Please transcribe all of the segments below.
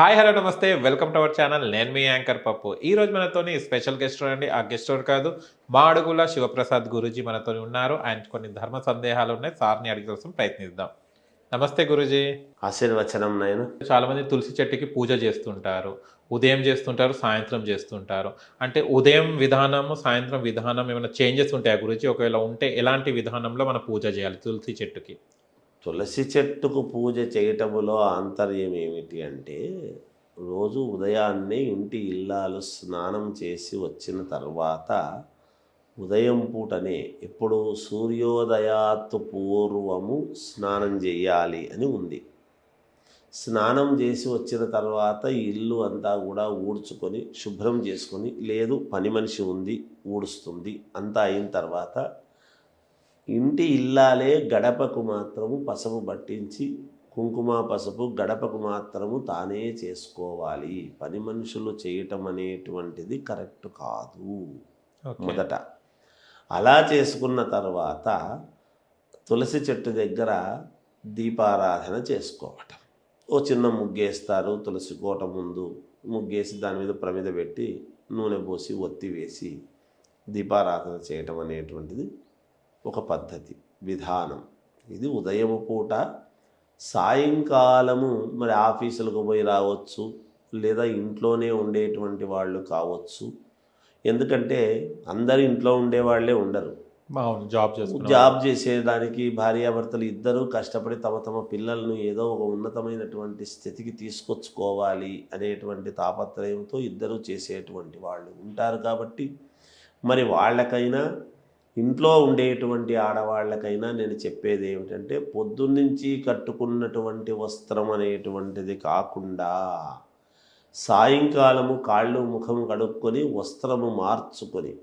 Hi hello నమస్తే. Welcome to our channel. నేను మీ యాంకర్ పప్పు. ఈ రోజు మనతోని స్పెషల్ గెస్ట్ అండి ఆ గెస్ట్ కాదు? మా అడుగుల శివప్రసాద్ గురూజీ మనతో ఉన్నారు. ఆయన కొన్ని ధర్మ సందేహాలు ఉన్నాయి. సార్ని అడిగి కోసం ప్రయత్నిద్దాం. నమస్తే గురూజీ. ఆశీర్వచనం నేను. చాలా మంది తులసి చెట్టుకి పూజ చేస్తుంటారు. ఉదయం చేస్తుంటారు సాయంత్రం చేస్తుంటారు. అంటే ఉదయం విధానము సాయంత్రం విధానం ఏమైనా చేంజెస్ ఉంటాయా గురూజీ? ఒకవేళ ఉంటే ఎలాంటి విధానంలో మనం పూజ చేయాలి తులసి చెట్టుకి? తులసి చెట్టుకు పూజ చేయటములో ఆంతర్యం ఏమిటి అంటే రోజు ఉదయాన్నే ఇంటి ఇల్లాలు స్నానం చేసి వచ్చిన తర్వాత ఉదయం పూటనే ఎప్పుడు సూర్యోదయాత్ పూర్వము స్నానం చేయాలి అని ఉంది. స్నానం చేసి వచ్చిన తర్వాత ఇల్లు అంతా కూడా ఊడ్చుకొని శుభ్రం చేసుకొని లేదు పని మనిషి ఉంది ఊడుస్తుంది అంతా అయిన తర్వాత ఇంటి ఇల్లాలే గడపకు మాత్రము పసుపు పట్టించి కుంకుమ పసుపు గడపకు మాత్రము తానే చేసుకోవాలి. పని మనుషులు చేయటం అనేటువంటిది కరెక్ట్ కాదు. మొదట అలా చేసుకున్న తర్వాత తులసి చెట్టు దగ్గర దీపారాధన చేసుకోవటం. ఓ చిన్న ముగ్గేస్తారు తులసి కోట ముందు. ముగ్గేసి దాని మీద ప్రమిద పెట్టి నూనె పోసి ఒత్తి వేసి దీపారాధన చేయటం అనేటువంటిది ఒక పద్ధతి విధానం. ఇది ఉదయం పూట సాయంకాలము మరి ఆఫీసులకు పోయి రావచ్చు లేదా ఇంట్లోనే ఉండేటువంటి వాళ్ళు కావచ్చు. ఎందుకంటే అందరు ఇంట్లో ఉండేవాళ్ళే ఉండరు. జాబ్ జాబ్ చేసేదానికి భార్యాభర్తలు ఇద్దరూ కష్టపడి తమ తమ పిల్లలను ఏదో ఒక ఉన్నతమైనటువంటి స్థితికి తీసుకొచ్చుకోవాలి అనేటువంటి తాపత్రయంతో ఇద్దరూ చేసేటువంటి వాళ్ళు ఉంటారు కాబట్టి మరి వాళ్ళకైనా ఇంట్లో ఉండేటువంటి ఆడవాళ్ళకైనా నేను చెప్పేది ఏమిటంటే పొద్దున్నుంచి కట్టుకున్నటువంటి వస్త్రం అనేటువంటిది కాకుండా సాయంకాలము కాళ్ళు ముఖం కడుక్కొని వస్త్రము మార్చుకొని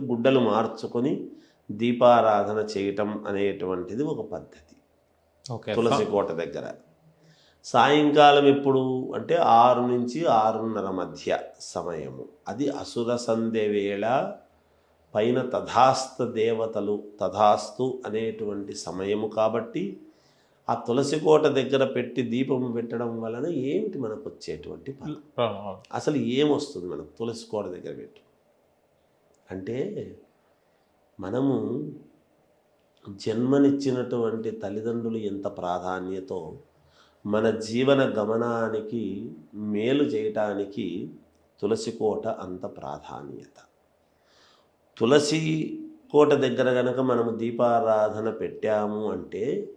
గుడ్డలు మార్చుకొని దీపారాధన చేయటం అనేటువంటిది ఒక పద్ధతి. ఓకే. తులసి కోట దగ్గర. సాయంకాలం ఎప్పుడు? అంటే ఆరు నుంచి ఆరున్నర మధ్య సమయము. అది అసుర సంధ్య వేళ పైన తథాస్త దేవతలు తథాస్తు అనేటువంటి సమయము కాబట్టి ఆ తులసి కోట దగ్గర పెట్టి దీపం పెట్టడం వలన ఏమిటి మనకు వచ్చేటువంటి. అసలు ఏమొస్తుంది మనకు తులసి కోట దగ్గర పెట్టు? అంటే మనము జన్మనిచ్చినటువంటి తల్లిదండ్రులు ఎంత ప్రాధాన్యతో మన జీవన గమనానికి మేలు చేయటానికి తులసి కోట అంత ప్రాధాన్యత. తులసి కోట దగ్గర గనక మనము దీపారాధన పెట్టాము అంటే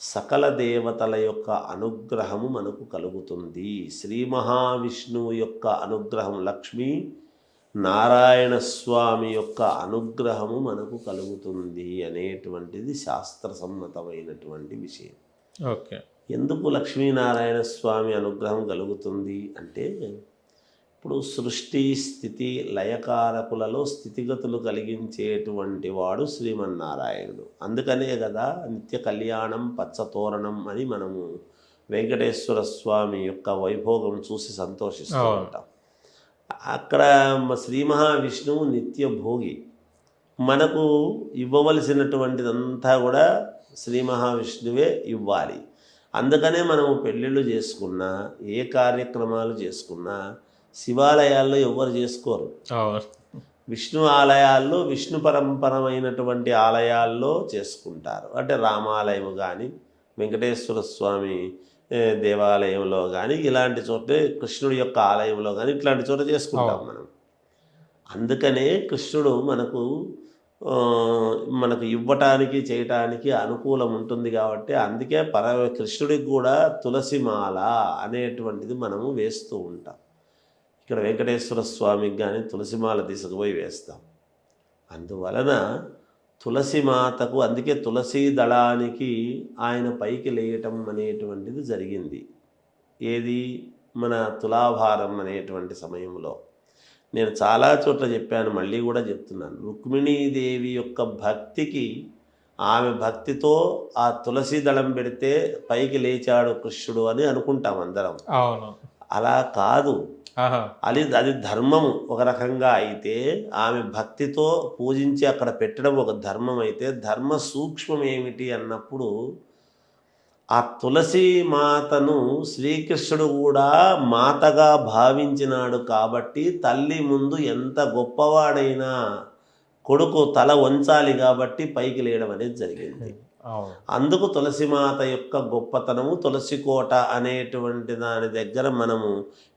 సకల దేవతల యొక్క అనుగ్రహము మనకు కలుగుతుంది. శ్రీ మహావిష్ణువు యొక్క అనుగ్రహం లక్ష్మీ నారాయణ స్వామి యొక్క అనుగ్రహము మనకు కలుగుతుంది అనేటువంటిది శాస్త్రసమ్మతమైనటువంటి విషయం. ఓకే. ఎందుకు లక్ష్మీనారాయణ స్వామి అనుగ్రహం కలుగుతుంది అంటే ఇప్పుడు సృష్టి స్థితి లయకారకులలో స్థితిగతులు కలిగించేటువంటి వాడు శ్రీమన్నారాయణుడు. అందుకనే కదా నిత్య కళ్యాణం పచ్చతోరణం అని మనము వెంకటేశ్వర స్వామి యొక్క వైభోగం చూసి సంతోషిస్తూ. ఉంటాం. అక్కడ శ్రీ మహావిష్ణువు నిత్య భోగి. మనకు ఇవ్వవలసినటువంటిదంతా కూడా శ్రీ మహావిష్ణువే ఇవ్వాలి. అందుకనే మనము పెళ్ళిళ్ళు చేసుకున్నా ఏ కార్యక్రమాలు చేసుకున్నా శివాలయాల్లో ఎవరు చేసుకోరు. విష్ణు ఆలయాల్లో విష్ణు పరంపరమైనటువంటి ఆలయాల్లో చేసుకుంటారు. అంటే రామాలయం కానీ వెంకటేశ్వర స్వామి దేవాలయంలో కానీ ఇలాంటి చోట కృష్ణుడి యొక్క ఆలయంలో కానీ ఇట్లాంటి చోట చేసుకుంటాం. మనం. అందుకనే కృష్ణుడు మనకు మనకు ఇవ్వటానికి చేయటానికి అనుకూలం ఉంటుంది కాబట్టి అందుకే పర కృష్ణుడికి కూడా తులసి మాల అనేటువంటిది మనము వేస్తూ ఉంటాం. ఇక్కడ వెంకటేశ్వర స్వామికి కానీ తులసిమాల తీసుకుపోయి వేస్తాం. అందువలన తులసి మాతకు అందుకే తులసి దళానికి ఆయన పైకి లేయటం అనేటువంటిది జరిగింది. ఏది? మన తులాభారం అనేటువంటి సమయంలో. నేను చాలా చోట్ల చెప్పాను మళ్ళీ కూడా చెప్తున్నాను. రుక్మిణీదేవి యొక్క భక్తికి ఆమె భక్తితో ఆ తులసి దళం పెడితే పైకి లేచాడు కృష్ణుడు అని అనుకుంటాం అందరం. అలా కాదు. అది అది ధర్మం ఒక రకంగా అయితే ఆమె భక్తితో పూజించి అక్కడ పెట్టడం ఒక ధర్మం అయితే ధర్మ సూక్ష్మం ఏమిటి అన్నప్పుడు ఆ తులసి మాతను శ్రీకృష్ణుడు కూడా మాతగా భావించినాడు కాబట్టి తల్లి ముందు ఎంత గొప్పవాడైనా కొడుకు తల వంచాలి కాబట్టి పైకి లేయడం అనేది జరిగింది. అందుకు తులసిమాత యొక్క గొప్పతనము తులసి కోట అనేటువంటి దాని దగ్గర మనము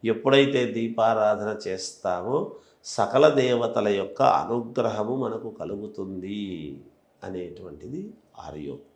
ఎప్పుడైతే దీపారాధన చేస్తామో సకల దేవతల యొక్క అనుగ్రహము మనకు కలుగుతుంది అనేటువంటిది ఆర్యోక్తి.